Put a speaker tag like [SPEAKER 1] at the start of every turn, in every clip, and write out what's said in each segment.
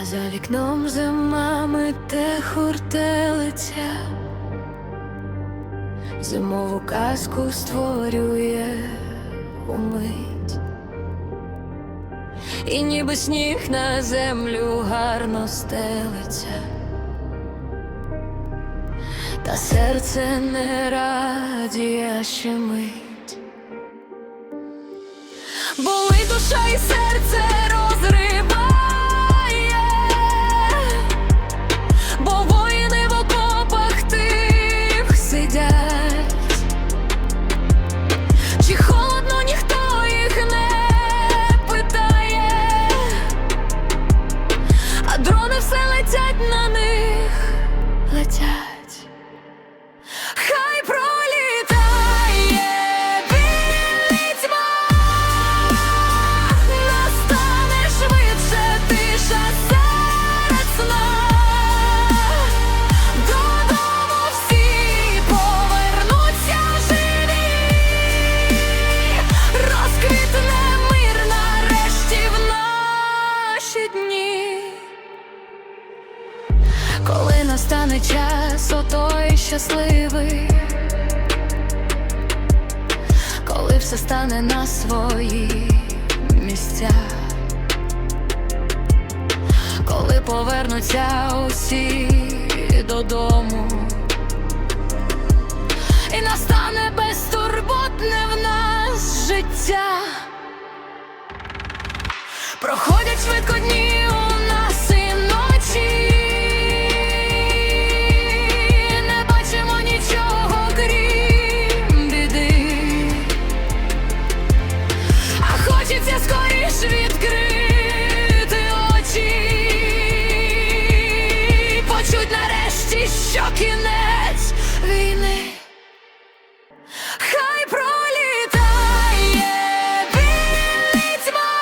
[SPEAKER 1] а за вікном зима мете хуртелиця, зимову казку створює умить, і ніби сніг на землю гарно стелиться, та серце не радіє ще мить. Болить душа і серце летять на них, летять. Коли настане час, отой щасливий, коли все стане на свої місця, коли повернуться усі додому, і настане безтурботне в нас життя. Проходять швидко дні що кінець війни. Хай пролітає вільницьма,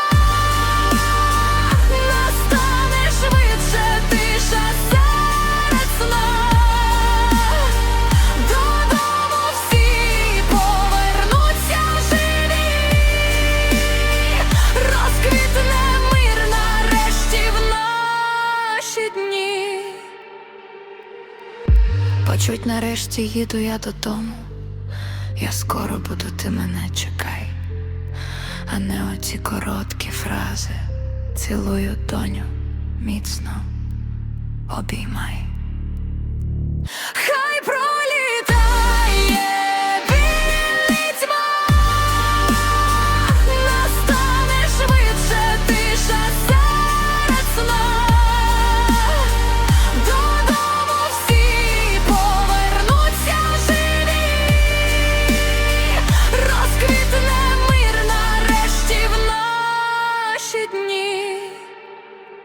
[SPEAKER 1] настане швидше тиша серед. Додому всі повернуться живі, розквітне мир нарешті в наші дні. Почуть нарешті їду я додому. Я скоро буду, ти мене чекай, а не оці короткі фрази. Цілую доню, міцно обіймай.